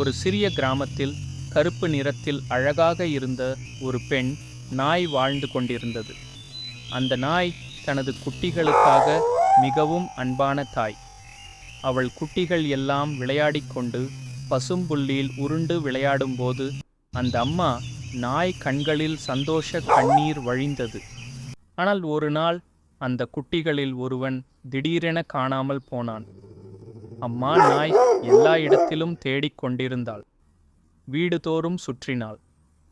ஒரு சிறிய கிராமத்தில் கருப்பு நிறத்தில் அழகாக இருந்த ஒரு பெண் நாய் வாழ்ந்து கொண்டிருந்தது. அந்த நாய் தனது குட்டிகளுக்காக மிகவும் அன்பான தாய். அவள் குட்டிகள் எல்லாம் விளையாடிக்கொண்டு கொண்டு பசும்புல்லில் உருண்டு விளையாடும்போது அந்த அம்மா நாய் கண்களில் சந்தோஷ கண்ணீர் வழிந்தது. ஆனால் ஒரு நாள் அந்த குட்டிகளில் ஒருவன் திடீரென காணாமல் போனான். அம்மா நாய் எல்லா இடத்திலும் தேடிக் கொண்டிருந்தாள். வீடுதோறும் சுற்றினாள்.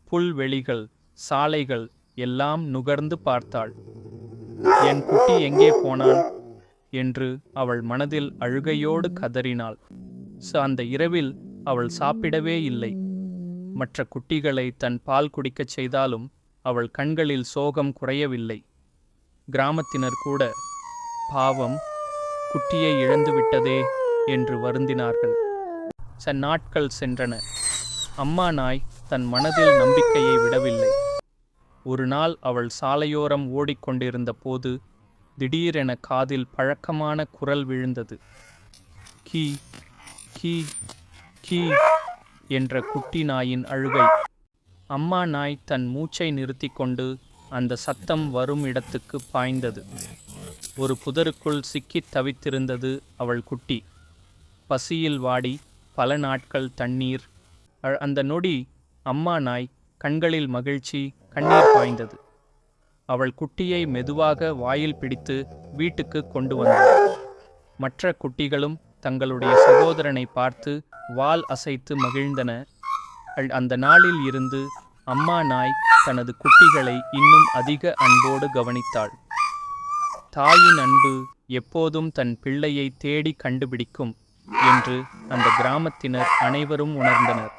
புல்வெளிகள் சாலைகள் எல்லாம் நுகர்ந்து பார்த்தாள். என் குட்டி எங்கே போனான்? என்று அவள் மனதில் அழுகையோடு கதறினாள். அந்த இரவில் அவள் சாப்பிடவே இல்லை. மற்ற குட்டிகளை தன் பால் குடிக்கச் செய்தாலும் அவள் கண்களில் சோகம் குறையவில்லை. கிராமத்தினர் கூட பாவம் குட்டியை இழந்துவிட்டதே என்று வருந்தினார்கள். ச நாட்கள் சென்றன. அம்மா நாய் தன் மனதில் நம்பிக்கையை விடவில்லை. ஒரு நாள் அவள் சாலையோரம் ஓடிக்கொண்டிருந்த போது திடீரென காதில் பழக்கமான குரல் விழுந்தது. கீ கீ கீ என்ற குட்டி நாயின் அழுகை. அம்மா நாய் தன் மூச்சை நிறுத்திக் கொண்டு அந்த சத்தம் வரும் இடத்துக்கு பாய்ந்தது. ஒரு புதருக்குள் சிக்கித் தவித்திருந்தது அவள் குட்டி. பசியில் வாடி பல நாட்கள் தண்ணீர். அ- அந்த நொடி அம்மா நாய் கண்களில் மகிழ்ச்சி கண்ணீர் பாய்ந்தது. அவள் குட்டியை மெதுவாக வாயில் பிடித்து வீட்டுக்கு கொண்டு வந்தாள் மற்ற குட்டிகளும் தங்களுடைய சகோதரனை பார்த்து வால் அசைத்து மகிழ்ந்தன. அந்த நாளில் இருந்து அம்மா நாய் தனது குட்டிகளை இன்னும் அதிக அன்போடு கவனித்தாள். தாயின் அன்பு எப்போதும் தன் பிள்ளையை தேடி கண்டுபிடிக்கும். என்று அந்த கிராமத்தினர் அனைவரும் உணர்ந்தனர்.